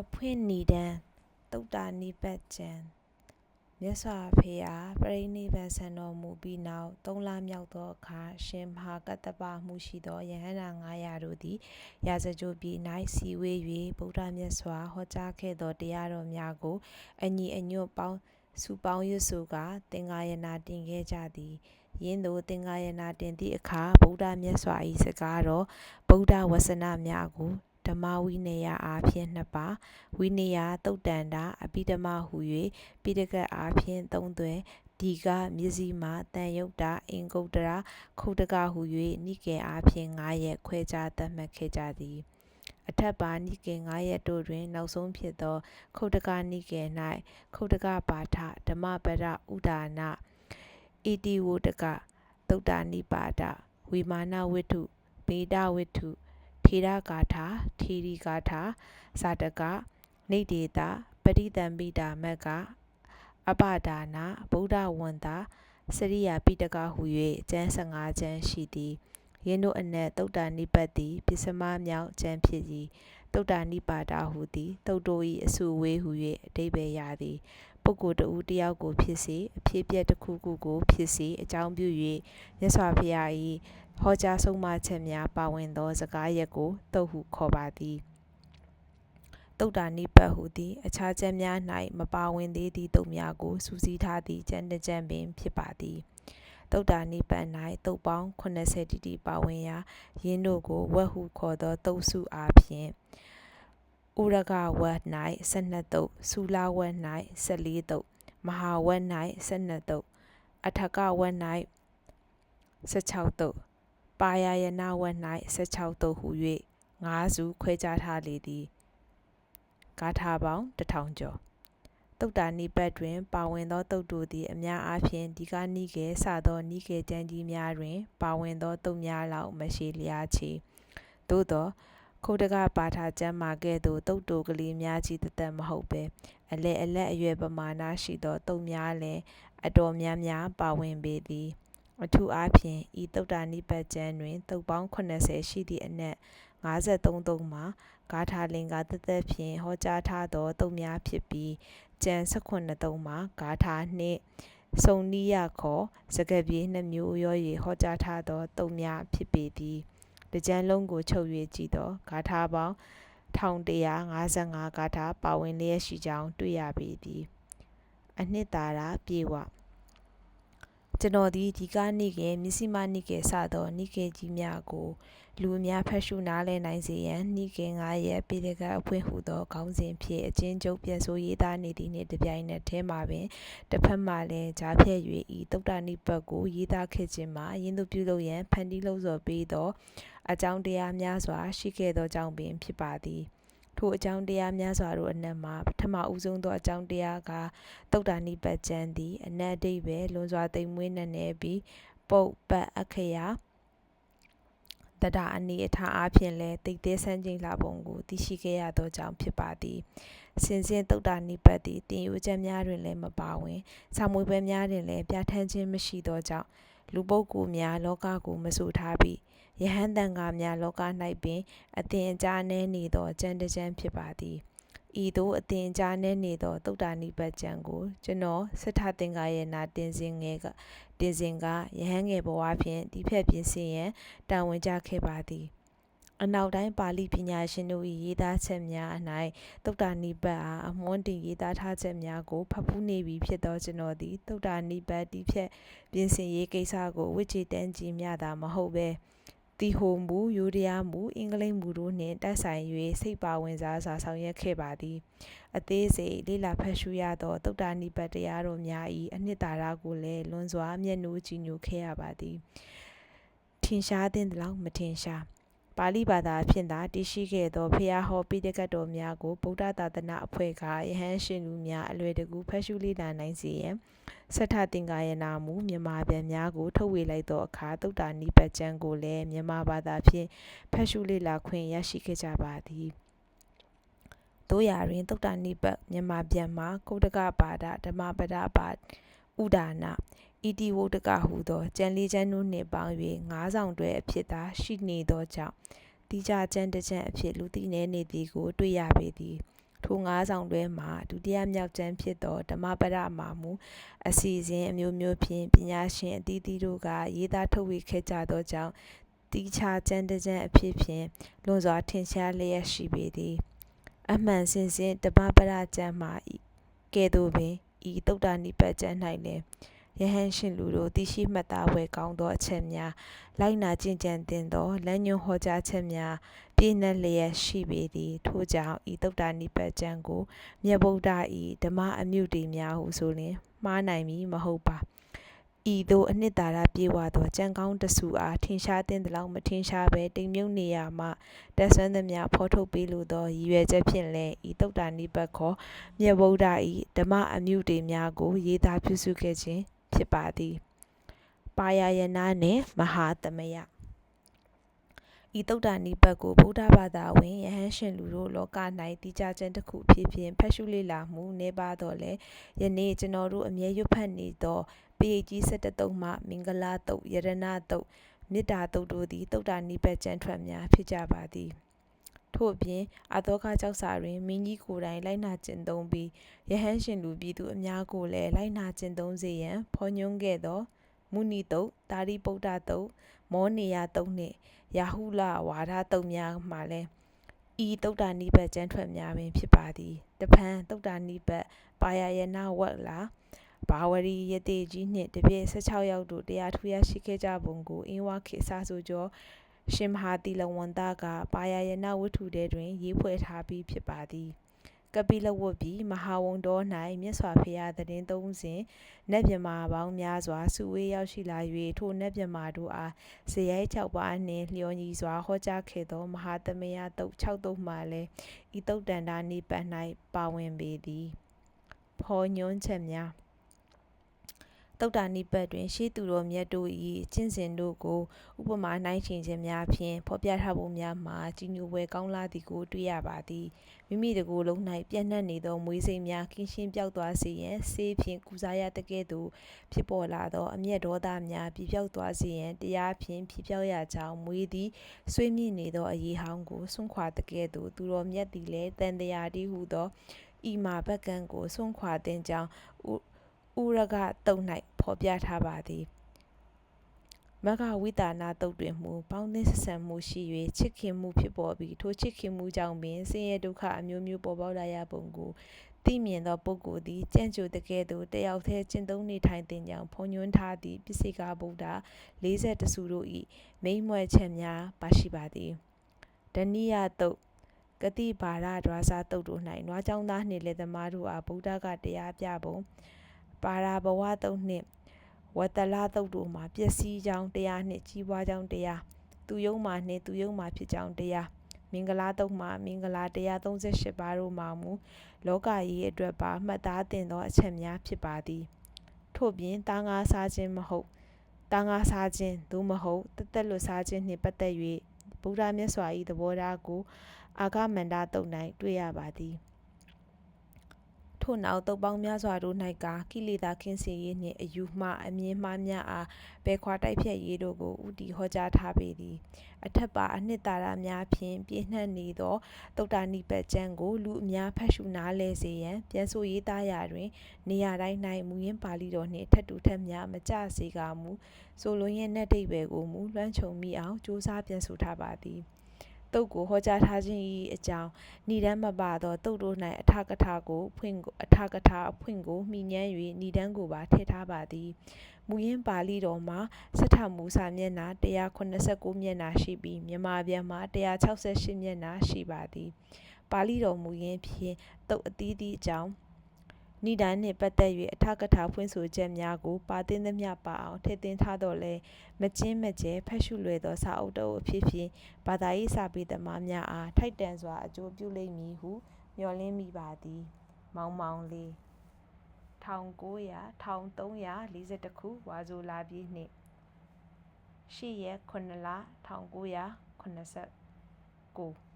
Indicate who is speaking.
Speaker 1: အဖွင့်ဏီဒံတုတ်တာနိပတ်ကျန်မြတ်စွာဘုရားပရိနိဗ္ဗာန်ဆံတော်မူပြီးနောက်သုံးလမြောက်သောအခါရှင်မဟာကတ္တပမှုရှိသောယဟန္တာ900တို့သည်ရာဇကြိုပြည်၌စီဝေး၍ဗုဒ္ဓမြတ်စွာဟောကြားခဲ့သောတရားတော်များကိုအညီအညွတ်ပေါင်းစုပေါင်းရွတ်ဆိုကာသင်္ဃာယနာတင်ခဲ့ကြသည်ယင်းသို့သင်္ဃာယနာတင်သည့်အခါဗုဒ္ဓမြတ်စွာ၏စကားတော်ဗုဒ္ဓဝဆနများကို ဓမ္မဝိနည်းအားဖြင့်နှစ်ပါးဝိနည်းတုတ်တန်တာအပိဓမ္မဟု၍ပိဋကတ်အားဖြင့်သုံးသွဲဒီကမြစ္စည်းမာတန်ယုတ်တာအင်္ဂုတ္တရာခုတ်တကဟု၍နိကေအားဖြင့်9ရက်ခွဲခြားသတ်မှတ်ခဲ့ကြသည်အထက်ပါနိကေ9ရက်တို့တွင် နောက်ဆုံးဖြစ်သော ခုတ်တကနိကေ၌ခုတ်တကပါဌဓမ္မပဒဥဒါနဣတိဝတကသုတ္တနိပါဒဝိမာနဝိထုဗေဒဝိထု ထေရဂါထာထေရီဂါထာစာတကနေဒေတာပရိသံပိတာမက်ကအပဒါနာဗုဒ္ဓဝန္တာစရိယာပိတကဟု၍ကျမ်း15ကျမ်းရှိသည်ယင်းတို့အနက်သုတ္တနိပတ်သည်ပစ္စမမြောက်ကျမ်းဖြစ်သည်သုတ္တနိပါဒဟုသည်သုတ်တို့၏အစုဝေးဟု၍အတိပ္ပယ်ရသည် ပုဂ္ဂိုလ်တဦးတယောက်ကိုဖြစ်စေအဖြစ်ပြက်တစ်ခုခုကိုဖြစ်စေအကြောင်းပြု၍မြတ်စွာဘုရား၏ဟောကြားဆုံးမချက်များပါဝင်သောစကားရက်ကိုတုတ်ဟုခေါ်ပါသည်တုတ်တာနိပတ်ဟုသည် အခြားချက်များ၌မပါဝင်သေးသည့်တုတ်များကိုစူးစီးထားသည့်ကျမ်းတစ်ကျမ်းပင်ဖြစ်ပါသည်တုတ်တာနိပတ်၌တုတ်ပေါင်း80တိတိပါဝင်ရာယင်းတို့ကိုဝက်ဟုခေါ်သောတုတ်စုအားဖြင့် ဥရကဝက်၌12တုတ်ဆူလာဝက်၌14တုတ်မဟာဝက်၌12တုတ်အထကဝက်၌16တုတ်ပါယယနာဝက်၌16တုတ်ဟု၍ငါးစုခွဲခြားထားလေသည်ဂါထာပေါင်းတထောင်ကျော်တုတ်တာနိပတ်တွင် ပါဝင်သောတုတ်တို့သည်အများအားဖြင့်ဒီကနိကေစသောနိကေကျမ်းကြီးများတွင် ပါဝင်သောတုတ်များလောက်မရှိလျားချေသို့သော ခုတ်တကပါဌာကျမ်းမာကဲ့သို့တုတ်တိုကလေးများကြီးတသက်မဟုတ်ပဲအလဲအလက်အရွယ်ပမာဏရှိသောတုတ်များလည်းအတော်များများပါဝင်ပေသည်အထူးအားဖြင့်ဤတုတ်တာနိပတ်ကျမ်းတွင်တုတ်ပေါင်း80ရှိသည့်အနက်53တုတ်မှာဂါထာလင်္ကာတသက်ဖြင့်ဟောကြားထားသောတုတ်များဖြစ်ပြီးကျန်18တုတ်မှာဂါထာနှင့်စုံနိယခေါ်စကပြေနှမျိုးရော၍ဟောကြားထားသောတုတ်များဖြစ်ပေသည် တကြံလုံးကိုချုပ်၍ကြည့်သောဂါထာပေါင်း1155ဂါထာပါဝင်လျက်ရှိကြောင်းတွေ့ရပေသည်အနှစ်သာရပြေဝကျွန်တော်သည်ဒီကနေ့ကမြစီမနိကေစသောနိကေကြီးများကို လူအများဖတ်ရှုနားလည်နိုင်စေရန်နိကေ9ရဲ့ပေဒကအဖွင့်ဟူသောခေါင်းစဉ်ဖြင့်အချင်းချုပ်ပြန်ဆိုရေးသားနေသည့်နှင့်တပြိုင်နက်တည်းမှာပင်တစ်ဖက်မှလည်းကြားဖြတ်၍ဤတုတ်တနိပတ်ကိုရေးသားခဲ့ခြင်းမှာယင်းတို့ပြုလုပ်ရန်ဖန်တီးလို့ဆိုပေးသောအကြောင်းတရားများစွာရှိခဲ့သောကြောင့်ပင်ဖြစ်ပါသည်ထိုအကြောင်းတရားများစွာတို့အနက်မှာပထမဦးဆုံးသောအကြောင်းတရားကတုတ်တာနိပတ်ကျမ်းသည်အနတ်အဓိပ္ပာယ်လွန်စွာသိမ်မွေးနေနေပြီးပုတ်ပတ်အခရာ တတအနေအထားအဖြစ်လဲတိတ်သေးဆန်းကျင်လာပုံကိုသိရှိခဲ့ရသောကြောင့်ဖြစ်ပါသည်စင်စင်တုတ်တာနိပတ်သည်တင်ယူချက်များတွင်လည်းမပါဝင်စာမွေးပွဲများတွင်လည်းပြဋ္ဌာန်းခြင်းမရှိသောကြောင့်လူပုဂ္ဂိုလ်များလောကကိုမဆိုထားပြီးယဟန်တန်ဃာများလောက၌ပင်အသင်အကြားနှဲနေသောကျမ်းတကျမ်းဖြစ်ပါသည် ဤသို့အသင်ကြားနှဲနေသောတုတ်တာနိပတ်ကျမ်းကိုကျွန်တော်စထသင်္ကာရဲ့နာတင်စင်ငယ်ကတင်စင်ကယဟန်ငယ်ဘဝဖြင့်ဒီဖြက်ပြင်ဆင်ရန်တာဝန်ကျခဲ့ပါသည်အနောက်တိုင်းပါဠိပညာရှင်တို့၏ရေးသားချက်များ၌သုတ္တနိပတ်အားအမွန်းတင်ရေးသားထားချက်များကိုဖတ်ဖူးနေပြီဖြစ်သောကျွန်တော်သည်သုတ္တနိပတ်တိဖြက်ပြင်ဆင်ရေးကိစ္စကိုဝိချေတန်းကြီးများသာမဟုတ်ပဲ တီဟိုမူယူရီးယားမူအင်္ဂလိပ်မူတို့နှင့်တိုက်ဆိုင်၍စိတ်ပါဝင်စားစွာဆောင်ရွက်ခဲ့ပါသည် အသေးစိတ်လေးလာဖတ်ရှုရသောတုတ်တာနိပတ်တရားတော်များ၏အနှစ်သာရကိုလည်းလွန်စွာမျက်နှိုးကြည့်ညိုခဲ့ရပါသည်ထင်ရှားသင့်သလောက်မထင်ရှား ပါဠိဘာသာဖြင့်သာတည်ရှိခဲ့သောဖျားဟောပိဋကတ်တော်များကိုဗုဒ္ဓသာသနာအဖွဲ့ကယဟန်ရှင်လူများအလွယ်တကူဖတ်ရှုလေ့လာနိုင်စေရန်စထသင်္ကာယနာမူမြန်မာပြန်များကိုထုတ်ဝေလိုက်သောအခါသုတ္တာနိပတ်ကျမ်းကိုလည်းမြန်မာဘာသာဖြင့်ဖတ်ရှုလေ့လာခွင့်ရရှိခဲ့ကြပါသည်တို့ရာတွင်သုတ္တာနိပတ်မြန်မာပြန်မှာကုဋ္ဌကပါဒဓမ္မပဒပါ ဥဒါနာဣတိဝုဒ္ဒကဟူသောကျမ်းလေးကျမ်းတို့နှင့်ပေါင်း၍ငါးဆောင်တွဲအဖြစ်သာရှိနေသောကြောင့်တိကျကျမ်းတစ်ကျမ်းအဖြစ်လူသိနေနေသည်ကို တွေ့ရပေသည်ထိုငါးဆောင်တွဲမှာဒုတိယမြောက်ကျမ်းဖြစ်သောဓမ္မပဒမာမူအစီအစဉ်အမျိုးမျိုးဖြင့်ပညာရှင်အသီးသီးတို့ကရေးသားထုတ်ဝေခဲ့ကြသောကြောင့်တိချာကျမ်းတစ်ကျမ်းအဖြစ်ဖြင့်လွန်စွာထင်ရှားလျက်ရှိပေသည် အမှန်စင်စစ်ဓမ္မပဒကျမ်းမှာကဲ့သို့ပင် ဤတုတ်တာနိပတ်ကျမ်း၌လည်းယဟန်ရှင်လူတို့သိရှိမှတ်သားဝယ်ကောင်းသောအချက်များလိုက်နာကျင့်ကြံသင်သောလမ်းညွှန်ဟောကြားချက်များပြည့်နှက်လျက်ရှိပေသည်ထို့ကြောင့်ဤတုတ်တာနိပတ်ကျမ်းကိုမြတ်ဗုဒ္ဓဤဓမ္မအမြုတေများဟုဆိုလျှင်မှားနိုင်မည်မဟုတ်ပါ ဤသို့အနှစ်သာရပြေဝသောကြံကောင်းတဆူအားထင်ရှားတဲ့လောက်မထင်ရှားပဲတိမ်မြုပ်နေရမှတက်ဆွမ်းသမျှဖော်ထုတ်ပေးလိုသောရည်ရွယ်ချက်ဖြင့်လည်းဤတုတ်တာနိပတ်ခေါ်မြတ်ဗုဒ္ဓဤဓမ္မအမြုတေများကို ရေးသားပြုစုခဲ့ခြင်းဖြစ်ပါသည် ပါယယနာနှင့်မဟာသမယ ဤတုတ်တာနိပတ်ကိုဗုဒ္ဓဘာသာဝင်ယဟန်ရှင်လူတို့လောက၌တည်ကြခြင်းတစ်ခုဖြစ်ဖြင့်ဖတ်ရှုလေ့လာမှုနေပါတော့လေယနေ့ကျွန်တော်တို့အမြဲရွတ်ဖတ်နေသောပေကြီး17တုံးမှမင်္ဂလာတုတ်ယရဏတုတ်မေတ္တာတုတ်တို့သည်တုတ်တာနိပတ်ကျမ်းထွက်များဖြစ်ကြပါသည်ထို့အပြင်အာသောကကြောက်စာတွင်မင်းကြီးကိုယ်တိုင်လိုက်နာကျင့်သုံးပြီးယဟန်ရှင်လူပြည်သူအများကိုလည်းလိုက်နာကျင့်သုံးစေရန်ဖော်ညွှန်းခဲ့သော မုနီတုတ်တာရိပုတ္တတုတ်မောနေယတုတ်နှင့်ယာဟုလဝါဒတုတ်များမှလည်းဤတုတ်တာနိပတ်ကျမ်းထွက်များပင်ဖြစ်ပါသည်တပန်းတုတ်တာနိပတ်ပါယယနာဝက်လာဘာဝရီယတိကြီးနှင့်တပြည့်16ယောက်တို့တရားထူးရရှိခဲ့ကြပုံကိုအင်းဝခေစာဆိုကျော်ရှင်မဟာတိလဝန္တကပါယယနာဝတ္ထုတဲတွင်ရေးဖွဲ့ထားပြီးဖြစ်ပါသည် ကပိလဝတ်ပြီးမဟာဝုံတော်၌မြတ်စွာဘုရားတည်င်းသုံးစဉ်နတ်မြမာပေါင်းများစွာစုဝေးရောက်ရှိလာ၍ထိုနတ်မြမာတို့အားဇေယိုက်6ပါးနှင့်လျော်ညီစွာဟောကြားခဲ့သောမဟာသမယတုတ်6တုတ်မှလည်းဤတုတ်တန်တာနိပတ်၌ပါဝင်ပေသည်ဖော်ညွှန်းချက်များ တုတ်တာနိပတ်တွင် ရှေးသူတော်မြတ်တို့၏ကျင့်စဉ်တို့ကို ဥပမာနှိုင်းယှဉ်ခြင်းများဖြင့်ဖော်ပြထားပုံများမှာကြီးညိုပွဲကောင်းလာသည်ကို တွေ့ရပါသည်မိမိတကိုယ်လုံး၌ပြန့်နှံ့နေသောမွေးစိမ်များကင်းရှင်းပြောက်သွားစေရန်ဆေးဖြင့်ကုစားရတကဲ့သို့ဖြစ်ပေါ်လာသောအမျက်ဒေါသများပြပြောက်သွားစေရန်တရားဖြင့်ဖြစ်ပြောက်ရကြောင်းမွေးသည်ဆွေးမြင့်နေသောအရေးဟောင်းကိုဆွန့်ခွာတကဲ့သို့သူတော်မြတ်သည်လည်းတန်တရားတည်းဟုသောဤမာဘက်ကံကိုဆွန့်ခွာတဲ့ကြောင်း ဥရကတုတ်၌ဖော်ပြထားပါသည်မဂဝိတာနာတုတ်တွင်မူပေါင်းသင်းဆက်ဆံမှုရှိ၍ချစ်ခင်မှုဖြစ်ပေါ်ပြီးထိုချစ်ခင်မှုကြောင့်ပင်ဆင်းရဲဒုက္ခအမျိုးမျိုးပေါ်ပေါက်လာရပုံကိုသိမြင်သောပုဂ္ဂိုလ်သည်ကြံ့ကြိုတကယ်သို့တယောက်တည်းကျင့်သုံးနေထိုင်တဲ့ကြောင့်ဖုံညွှန်းထားသည့်ပစ္စေကဗုဒ္ဓ40တဆူတို့၏မိမ့်မွဲချက်များပါရှိပါသည်ဒဏိယတုတ်ကတိဘာရဒွါစာတုတ်တို့၌နွားကြောင်းသားနှင့်လက်သမားတို့အားဗုဒ္ဓကတရားပြပုံ ပါရာဘဝတုတ်နှင့်ဝတ္တလတုတ်တို့မှာပျက်စီးကြောင်းတရားနှင့်ကြီးပွားကြောင်းတရားသူယုံမှာနှင့်သူယုံမှာဖြစ်ကြောင်းတရားမင်္ဂလာတုတ်မှာမင်္ဂလာ138ပါးတို့မှာမူလောကကြီးအတွက်ပါမှတ်သားတင်သောအချက်များဖြစ်ပါသည်ထို့ပြင်တာငါစားခြင်းမဟုတ်တာငါစားခြင်းသို့မဟုတ်တသက်လွတ်စားခြင်းနှင့်ပတ်သက်၍ဗုဒ္ဓမြတ်စွာ၏သဘောထားကိုအာဂမန္တတုတ်၌တွေ့ရပါသည် ထို့နောက်တုပ်ပေါင်းများစွာတို့၌ကကိလေသာကင်းစင်ရေးနှင့်အယူမှားအမြင်မှားများအားဘယ်ခွာတိုက်ဖြတ်ရေးတို့ကိုဥတီဟောကြားထားပေသည်အထက်ပါအနှစ်သာရများဖြင့်ပြည့်နှက်နေသောတုတ်တာနိပတ်ကျမ်းကိုလူအများဖတ်ရှုနားလဲစေရန်ပြန်ဆိုရေးသားရာတွင် နေရာတိုင်း၌မူရင်းပါဠိတော်နှင့်ထပ်တူထပ်များမကြစေကမူဆိုလိုရင်းနဲ့တိတ်ပဲကိုမူလွှမ်းခြုံမိအောင်စ조사ပြန်ဆိုထားပါသည် တုတ်ကိုဟောကြားထားခြင်း၏အကြောင်းဏိဒန်းမပါသောတုတ်တို့၌အထကထာကိုဖွင့်အထကထာအဖွင့်ကိုမိညမ်း၍ဏိဒန်းကိုပါထည့်ထားပါသည်မူရင်းပါဠိတော်မှာစထမူစာမျက်နှာ189မျက်နှာရှိပြီးမြန်မာပြန်မှာ168မျက်နှာရှိပါသည်ပါဠိတော်မူရင်းဖြင့်တုတ်အသီးသီးအကြောင်း နိဒာနှင့်ပတ်သက်၍အထကထာဖွင့်ဆိုချက်များကိုပါသင်းသမျှပါအောင်ထည့်သွင်းထားတော့လဲမကျင်းမကျဲဖတ်ရှုလွယ်သောစာအုပ်တော်အဖြစ်ဖြင့်ဘာသာရေးစာပေသမားများအားထိုက်တန်စွာအကျိုးပြုလိမ့်မည်ဟုမျှော်လင့်မိပါသည် မောင်မောင်လေး1900 1342ခုဝါဆိုလာပြည့်နှင့်8ရက်9လ1989